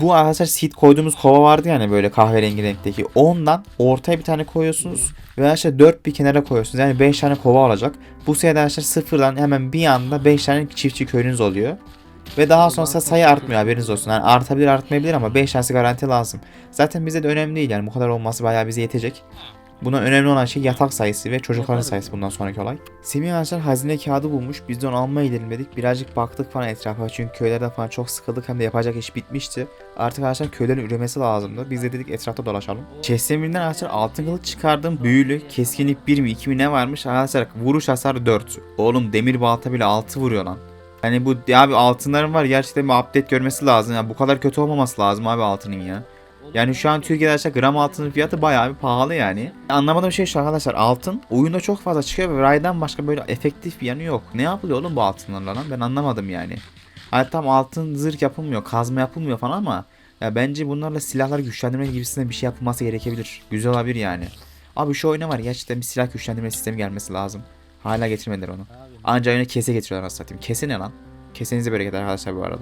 Bu arkadaşlar seed koyduğumuz kova vardı yani böyle kahverengi renkteki. Ondan ortaya bir tane koyuyorsunuz. Ve arkadaşlar 4 bir kenara koyuyorsunuz. Yani 5 tane kova olacak. Bu sayede arkadaşlar sıfırdan hemen bir anda 5 tane çiftçi köyünüz oluyor. Ve daha sonrasında sayı artmıyor haberiniz olsun. Yani artabilir artmayabilir ama 5 tanesi garanti lazım. Zaten bize de önemli değil yani bu kadar olması bayağı bize yetecek. Buna önemli olan şey yatak sayısı ve çocukların sayısı bundan sonraki olay. Semih arkadaşlar hazine kağıdı bulmuş. Biz de onu almaya gidelim. Birazcık baktık falan etrafa. Çünkü köylerden falan çok sıkıldık. Hem de yapacak iş bitmişti. Artık arkadaşlar köylerin üremesi lazımdı. Biz de dedik etrafta dolaşalım. Chest'imden arkadaşlar altın kılıç çıkardım. Büyülü. Keskinlik 1 mi 2 mi ne varmış? Arkadaşlar vuruş hasarı 4. Oğlum demir balta bile 6 vuruyor lan. Hani bu abi altınların var gerçekten bir update görmesi lazım. Yani bu kadar kötü olmaması lazım abi altının ya. Yani şu an Türkiye'de arkadaşlar gram altının fiyatı bayağı bir pahalı yani. Anlamadığım şey şu arkadaşlar altın oyunda çok fazla çıkıyor ve raydan başka böyle efektif bir yanı yok. Ne yapılıyor oğlum bu altınlarla lan ben anlamadım yani. Hani tam altın zırh yapılmıyor, kazma yapılmıyor falan ama ya bence bunlarla silahları güçlendirme gibisinden bir şey yapılması gerekebilir. Güzel olabilir yani. Abi şu oyuna var ya, gerçekten bir silah güçlendirme sistemi gelmesi lazım. Hala getirmediler onu. Anca oyuna kese getiriyorlar nasıl satayım. Kese ne lan? Kesenize bereket arkadaşlar bu arada.